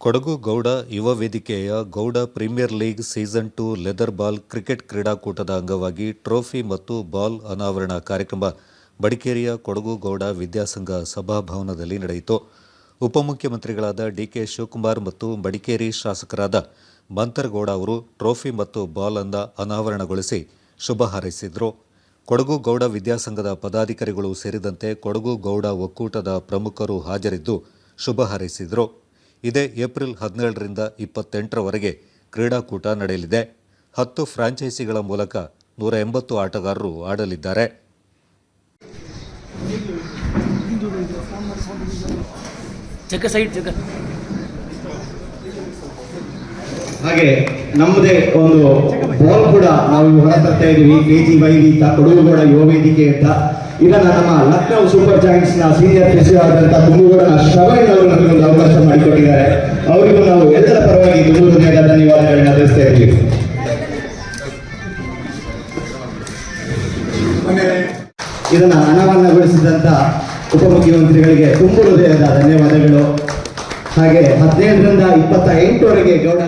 ಕೊಡಗು ಗೌಡ ಯುವ ವೇದಿಕೆಯ Gowda premier league season two leather ball cricket ಕ್ರೀಡಾಕೂಟದ ಅಂಗವಾಗಿ ಟ್ರೋಫಿ ಮತ್ತು ಬಾಲ್ ಅನಾವರಣ ಕಾರ್ಯಕ್ರಮ ಬಡಿಕೇರಿಯ ಕೊಡಗು ಗೌಡ ವಿದ್ಯಾಸಂಘ ಸಭಾಭವನದಲ್ಲಿ ನಡೆಯಿತು. ಉಪಮುಖ್ಯಮಂತ್ರಿಗಳಾದ ಡಿಕೆ ಶಿವಕುಮಾರ್ ಮತ್ತು ಬಡಿಕೇರಿ ಶಾಸಕರಾದ ಮಂತರಗೌಡ ಅವರು ಟ್ರೋಫಿ ಮತ್ತು ಬಾಲ್ ಅನ್ನ ಅನಾವರಣಗೊಳಿಸಿ ಶುಭ ಹಾರೈಸಿದರು. ಕೊಡಗು ಗೌಡ ವಿದ್ಯಾಸಂಘದ ಪದಾಧಿಕಾರಿಗಳು ಸೇರಿದಂತೆ ಕೊಡಗು ಗೌಡ ಒಕ್ಕೂಟದ ಪ್ರಮುಖರು ಹಾಜರಿದ್ದು ಶುಭ ಹಾರೈಸಿದರು. ಇದೇ ಏಪ್ರಿಲ್ ಹದಿನೇಳರಿಂದ ಇಪ್ಪತ್ತೆಂಟರವರೆಗೆ ಕ್ರೀಡಾಕೂಟ ನಡೆಯಲಿದೆ. ಹತ್ತು ಫ್ರಾಂಚೈಸಿಗಳ ಮೂಲಕ ನೂರ ಎಂಬತ್ತು ಆಟಗಾರರು ಆಡಲಿದ್ದಾರೆ. ಹಾಗೆ ನಮ್ಮದೇ ಒಂದು ಬಾಲ್ ಕೂಡ ನಾವು ಹೊರ ತರ್ತಾ ಇದೀವಿ ಕೆ ಜಿ ವೈ ಅಂತ ಕೊಡಗುಗೌಡ ಯುವ ವೇದಿಕೆ ಅಂತ. ಇದನ್ನ ನಮ್ಮ ಲಕ್ನೌ ಸೂಪರ್ ಜಾಯಿಂಟ್ಸ್ನ ಸೀನಿಯರ್ ಪ್ರೆಸಿಡೆಂಟ್ ಆದಂತ ಕುಂಬುಗೌಡನ ಶ್ರವಣ್ ಅವರು ನಮಗೆ ಒಂದು ಅವಕಾಶ ಇದನ್ನ ಅನಾವರಣಗೊಳಿಸಿದಂತ ಉಪಮುಖ್ಯಮಂತ್ರಿಗಳಿಗೆ ತುಂಬ ಹೃದಯದ ಧನ್ಯವಾದಗಳು. ಹಾಗೆ ಹದಿನೈದರಿಂದ ಇಪ್ಪತ್ತ ಎಂಟರವರೆಗೆ ಗೌಡ